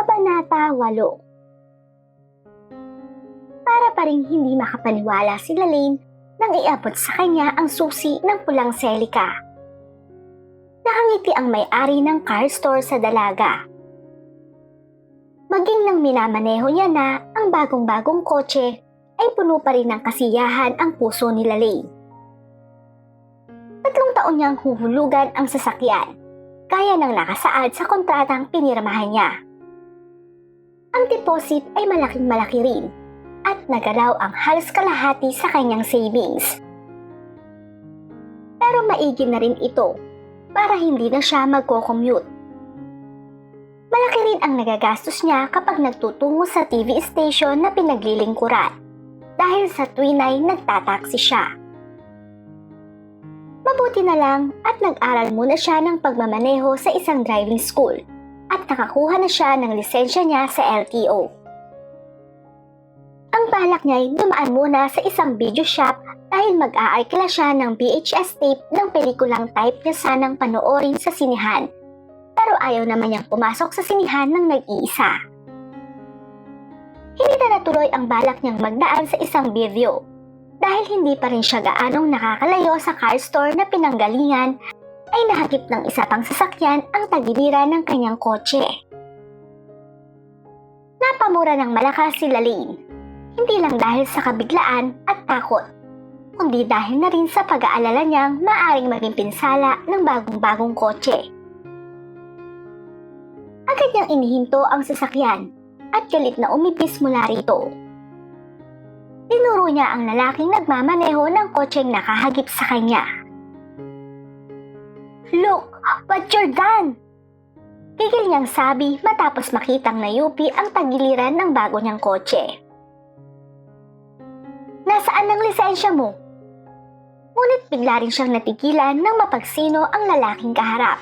Kabanata 8 Para pa rin hindi makapaniwala si Lalaine nang iabot sa kanya ang susi ng pulang selika. Nakangiti ang may-ari ng car store sa dalaga. Maging nang minamaneho niya na ang bagong-bagong kotse ay puno pa rin ng kasiyahan ang puso ni Lalaine. Tatlong taon niyang huhulugan ang sasakyan, kaya nang nakasaad sa kontratang pinirmahan niya. Ang deposit ay malaking malaki rin at nagalaw ang halos kalahati sa kanyang savings. Pero maigi na rin ito para hindi na siya magko-commute. Malaki rin ang nagagastos niya kapag nagtutungo sa TV station na pinaglilingkuran dahil sa tuwin ay nagtataksi siya. Mabuti na lang at nag-aral muna siya ng pagmamaneho sa isang driving school at nakakuha na siya ng lisensya niya sa LTO. Ang balak niya ay dumaan muna sa isang video shop dahil mag-aarkila siya ng VHS tape ng pelikulang type niya sanang panoorin sa sinihan. Pero ayaw naman niyang pumasok sa sinihan ng nag-iisa. Hindi na natuloy ang balak niyang magdaan sa isang video dahil hindi pa rin siya gaanong nakakalayo sa car store na pinanggalingan ay nahagip ng isa pang sasakyan ang tagiliran ng kanyang kotse. Napamura ng malakas si Lalaine, hindi lang dahil sa kabiglaan at takot, kundi dahil na rin sa pag-aalala niyang maaring maging pinsala ng bagong-bagong kotse. Agad niyang inihinto ang sasakyan at galit na umipis mula rito. Tinuro niya ang lalaking nagmamaneho ng kotseng nakahagip sa kanya. Look, what you're done! Gigil niyang sabi matapos makitang nayupi ang tagiliran ng bago niyang kotse. Nasaan ang lisensya mo? Ngunit bigla rin siyang natigilan nang mapagsino ang lalaking kaharap.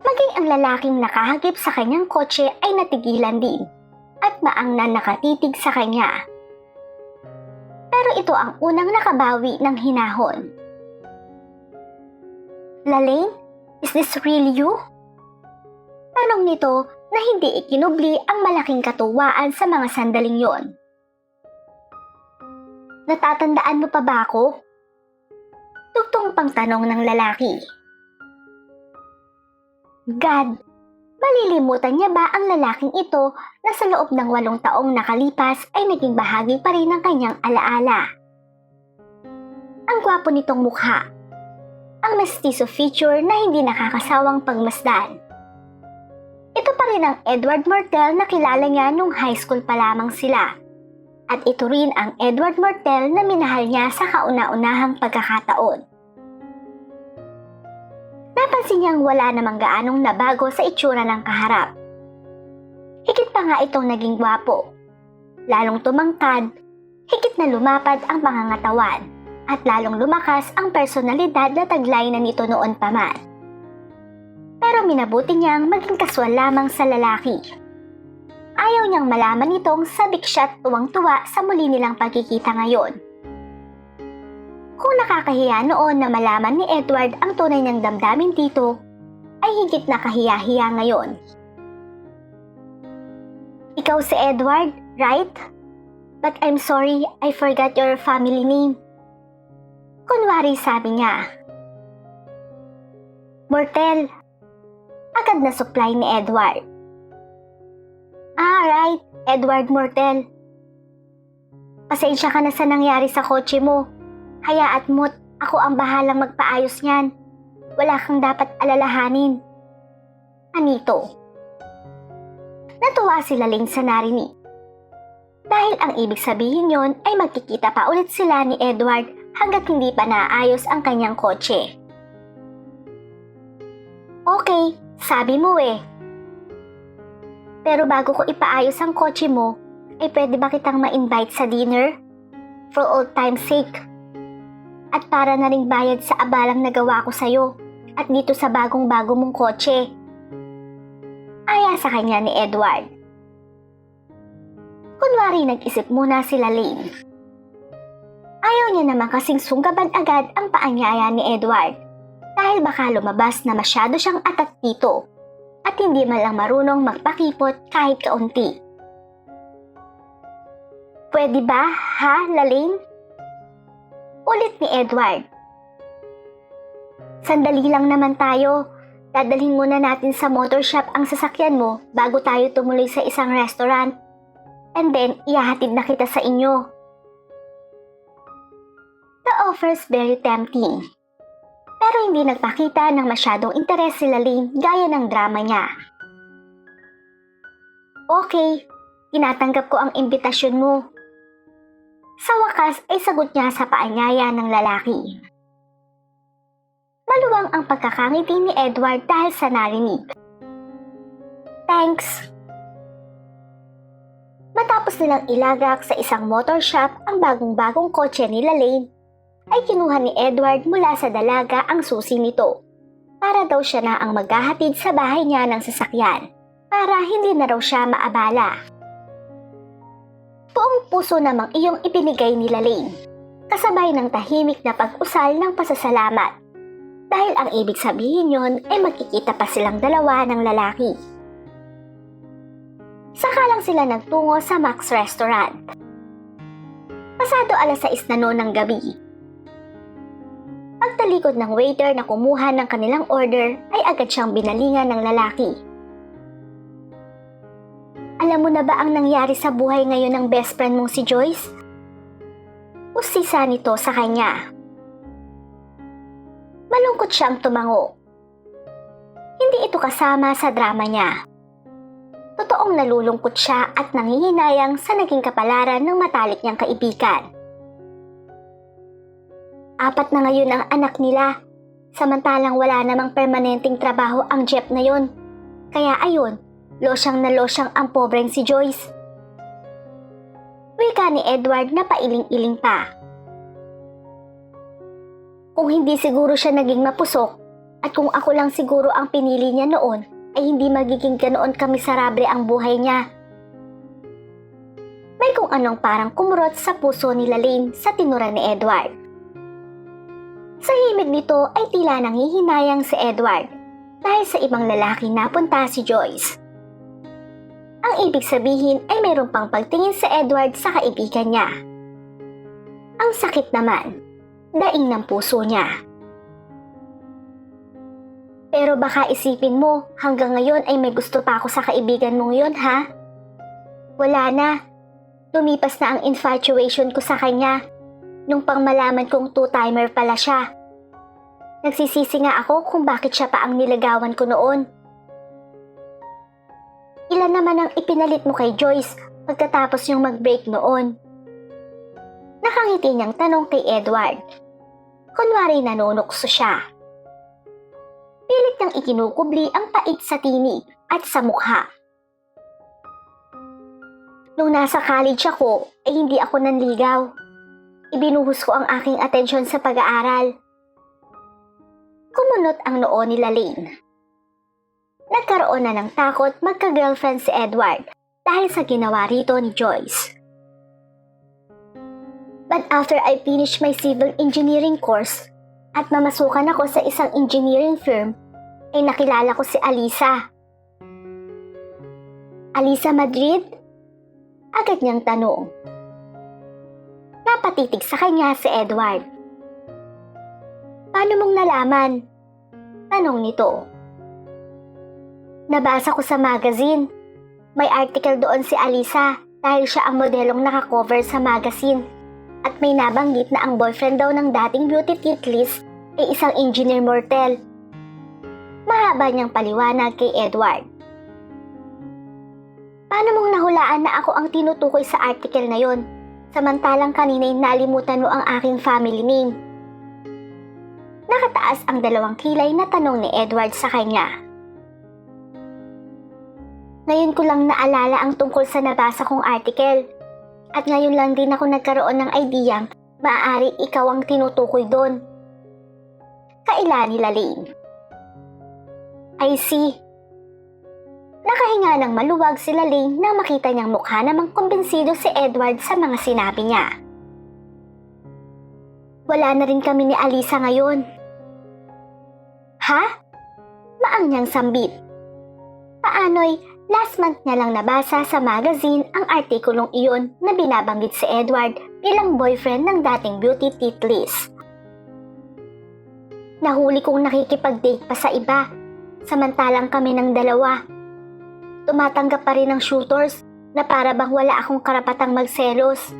Maging ang lalaking nakahagip sa kanyang kotse ay natigilan din at maang na nakatitig sa kanya. Pero ito ang unang nakabawi ng hinahon. Lalaine, is this really you? Tanong nito na hindi ikinubli ang malaking katuwaan sa mga sandaling yon. Natatandaan mo pa ba ako? Tugtong pang tanong ng lalaki. God, malilimutan niya ba ang lalaking ito na sa loob ng walong taong nakalipas ay naging bahagi pa rin ng kanyang alaala? Ang gwapo nitong mukha. Ang mestizo feature na hindi nakakasawang pagmasdan. Ito pa rin ang Edward Martel na kilala niya nung high school pa lamang sila. At ito rin ang Edward Martel na minahal niya sa kauna-unahang pagkakataon. Napansin niyang wala namang gaanong nabago sa itsura ng kaharap. Higit pa nga itong naging gwapo. Lalong tumangkad, higit na lumapad ang pangangatawan, at lalong lumakas ang personalidad na taglay na nito noon pa man. Pero minabuti niyang maging kaswal lamang sa lalaki. Ayaw niyang malaman itong sabik siya at tuwang-tuwa sa muli nilang pagkikita ngayon. Kung nakakahiya noon na malaman ni Edward ang tunay niyang damdamin dito, ay higit na kahiya-hiya ngayon. Ikaw si Edward, right? But I'm sorry, I forgot your family name. Kunwari sabi niya. Mortel. Agad na supply ni Edward. Ah, right. Edward Mortel. Pasensya ka na sa nangyari sa kotse mo. Hayaat mo't ako ang bahalang magpaayos niyan. Wala kang dapat alalahanin. Anito. Natuwa sila Ling sa narinig. Dahil ang ibig sabihin yon ay magkikita pa ulit sila ni Edward hanggat hindi pa naayos ang kanyang kotse. Okay, sabi mo eh. Pero bago ko ipaayos ang kotse mo, ay pwede ba kitang ma-invite sa dinner? For old time's sake. At para na ring bayad sa abalang nagawa ko sa'yo at dito sa bagong-bago mong kotse. Aya sa kanya ni Edward. Kunwari nag-isip muna sila Lane. Ayaw niya naman kasing sunggaban agad ang paanyaya ni Edward dahil baka lumabas na masyado siyang atat dito at hindi man lang marunong magpakipot kahit kaunti. Pwede ba, ha, Laling? Ulit ni Edward. Sandali lang naman tayo. Dadalhin muna natin sa motor shop ang sasakyan mo bago tayo tumuloy sa isang restaurant. And then, ihahatid na kita sa inyo. Offer's very tempting. Pero hindi nagpakita ng masyadong interes si Laling gaya ng drama niya. Okay, tinatanggap ko ang imbitasyon mo. Sa wakas ay sagot niya sa paanyaya ng lalaki. Maluwang ang pagkakangiti ni Edward dahil sa narinig. Thanks. Matapos nilang ilagak sa isang motor shop ang bagong-bagong kotse ni Lane, ay kinuha ni Edward mula sa dalaga ang susi nito para daw siya na ang maghahatid sa bahay niya ng sasakyan para hindi na raw siya maabala. Buong puso namang iyong ipinigay ni Lane, kasabay ng tahimik na pag-usal ng pasasalamat dahil ang ibig sabihin yon ay magkikita pa silang dalawa ng lalaki. Saka lang sila nagtungo sa Max Restaurant. Pasado alas 6 na noon ng gabi. Pagtalikod ng waiter na kumuha ng kanilang order ay agad siyang binalingan ng lalaki. Alam mo na ba ang nangyari sa buhay ngayon ng best friend mong si Joyce? Usisa nito sa kanya. Malungkot siyang tumango. Hindi ito kasama sa drama niya. Totoong nalulungkot siya at nangihinayang sa naging kapalaran ng matalik niyang kaibigan. Apat na ngayon ang anak nila, samantalang wala namang permanenteng trabaho ang Jeff na yon. Kaya ayun, losyang na losyang ang pobreng si Joyce. Wika ni Edward na pailing-iling pa. Kung hindi siguro siya naging mapusok at kung ako lang siguro ang pinili niya noon, ay hindi magiging ganoon kamisarable ang buhay niya. May kung anong parang kumurot sa puso ni Lane sa tinura ni Edward. Sa himig nito ay tila nanghihinayang si Edward dahil sa ibang lalaki napunta si Joyce. Ang ibig sabihin ay mayroon pang pagtingin si Edward sa kaibigan niya. Ang sakit naman, daing ng puso niya. Pero baka isipin mo, hanggang ngayon ay may gusto pa ako sa kaibigan mong yun, ha? Wala na. Lumipas na ang infatuation ko sa kanya nung pang malaman kong two-timer pala siya. Nagsisisi nga ako kung bakit siya pa ang nilagawan ko noon. Ilan naman ang ipinalit mo kay Joyce pagkatapos yung mag-break noon? Nakangiti niyang tanong kay Edward. Kunwari nanonokso siya. Pilit niyang ikinukubli ang pait sa tinig at sa mukha. Nung nasa college ako, ay hindi ako nanligaw. Ibinuhos ko ang aking atensyon sa pag-aaral. Kumunot ang noo ni Lane. Nagkaroon na ng takot magka-girlfriend si Edward dahil sa ginawa rito ni Joyce. But after I finished my civil engineering course at mamasukan ako sa isang engineering firm, ay nakilala ko si Alisa. Alisa Madrid? Agad niyang tanong. Napatitig sa kanya si Edward. Paano mong nalaman? Tanong nito. Nabasa ko sa magazine. May article doon si Alisa dahil siya ang modelong nakakover sa magazine. At may nabanggit na ang boyfriend daw ng dating beauty titlist ay isang engineer mortel. Mahaba niyang paliwanag kay Edward. Paano mong nahulaan na ako ang tinutukoy sa article na yon? Samantalang kanina'y nalimutan mo ang aking family name. Nakataas ang dalawang kilay na tanong ni Edward sa kanya. Ngayon ko lang naalala ang tungkol sa nabasa kong article. At ngayon lang din ako nagkaroon ng ideyang maaari ikaw ang tinutukoy doon. Kaila ni Lane. I see. Nakahinga ng maluwag si Lane nang makita niyang mukha namang kumbinsido si Edward sa mga sinabi niya. Wala na rin kami ni Alisa ngayon. Ha? Maang niyang sambit. paano'y last month niya lang nabasa sa magazine ang artikulong iyon na binabanggit si Edward bilang boyfriend ng dating beauty tit Liz. Nahuli kong nakikipag-date pa sa iba, samantalang kami ng dalawa. Tumatanggap pa rin ng shooters na para bang wala akong karapatang magselos.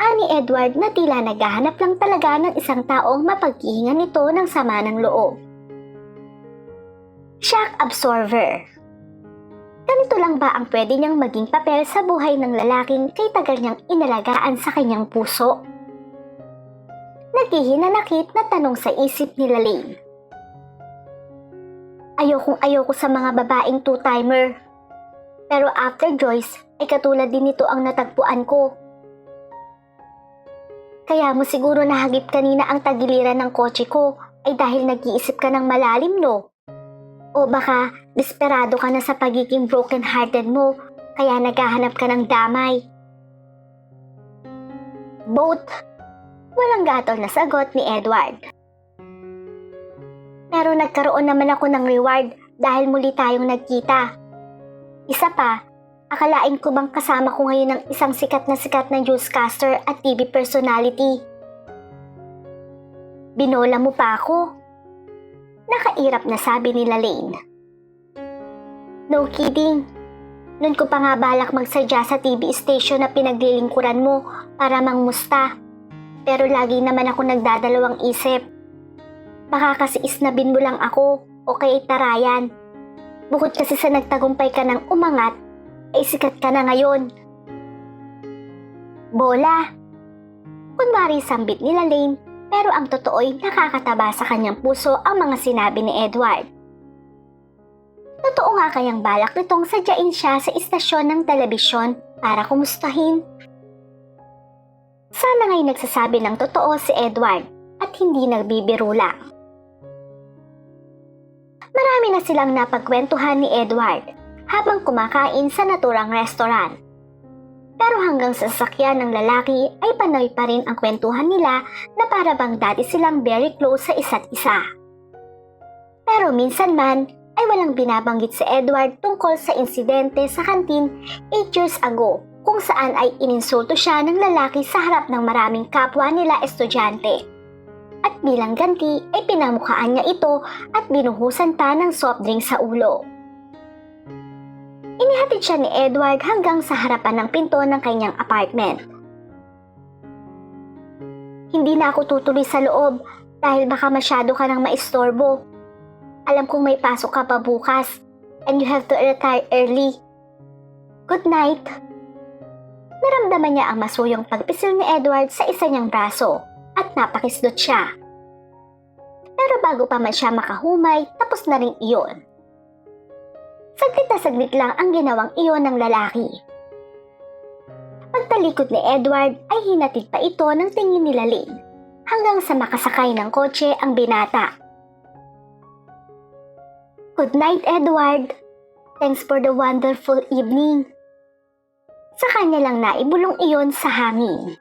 Ani Edward na tila naghahanap lang talaga ng isang taong mapaghihingan nito ng sama ng loob. Shock Absorber Ganito lang ba ang pwede niyang maging papel sa buhay ng lalaking kay tagal niyang inalagaan sa kanyang puso? Naghihinanakit na tanong sa isip ni Lalaine. Ayokong ayoko sa mga babaeng two-timer. Pero after Joyce, ay katulad din nito ang natagpuan ko. Kaya mo siguro nahagip kanina ang tagiliran ng kotse ko ay dahil nag-iisip ka ng malalim no? O baka desperado ka na sa pagiging broken-hearted mo kaya naghahanap ka ng damay. Both. Walang gatol na sagot ni Edward. Pero nagkaroon naman ako ng reward dahil muli tayong nagkita. Isa pa, akalain ko bang kasama ko ngayon ng isang sikat na sikat na newscaster at TV personality. Binola mo pa ako. Nakairap na sabi ni Lane. No kidding. Noon ko pa nga balak magsadya sa TV station na pinaglilingkuran mo para mangmusta. Pero lagi naman ako nagdadalawang isip. Baka kasi isnabin mo lang ako o kay tarayan. Bukod kasi sa nagtagumpay ka ng umangat, ay sikat ka na ngayon. Bola. Kunwari sambit nila Lane, pero ang totoo'y nakakataba sa kanyang puso ang mga sinabi ni Edward. Totoo nga kayang balak nitong sadyain siya sa istasyon ng telebisyon para kumustahin? Sana nga'y nagsasabi ng totoo si Edward at hindi nagbibiro lang. Marami na silang napagkwentuhan ni Edward habang kumakain sa naturang restaurant. Pero hanggang sa sasakyan ng lalaki ay panoy pa rin ang kwentuhan nila na para bang dati silang very close sa isa't isa. Pero minsan man ay walang binabanggit si Edward tungkol sa insidente sa kantin 8 years ago kung saan ay ininsulto siya ng lalaki sa harap ng maraming kapwa nila estudyante. At bilang ganti ay pinamukhaan niya ito at binuhusan pa ng soft drink sa ulo. Inihatid siya ni Edward hanggang sa harapan ng pinto ng kanyang apartment. Hindi na ako tutuloy sa loob dahil baka masyado ka nang maistorbo. Alam kong may pasok ka pa bukas and you have to retire early. Good night. Naramdaman niya ang masuyong pagpisil ni Edward sa isa niyang braso at napakislot siya. Pero bago pa man siya makahumay, tapos na rin iyon. Saglit na saglit lang ang ginawang iyon ng lalaki. Pagtalikod ni Edward ay hinatid pa ito ng tingin ni Lane hanggang sa makasakay ng kotse ang binata. Good night, Edward. Thanks for the wonderful evening. Sa kanya lang naibulong iyon sa hangin.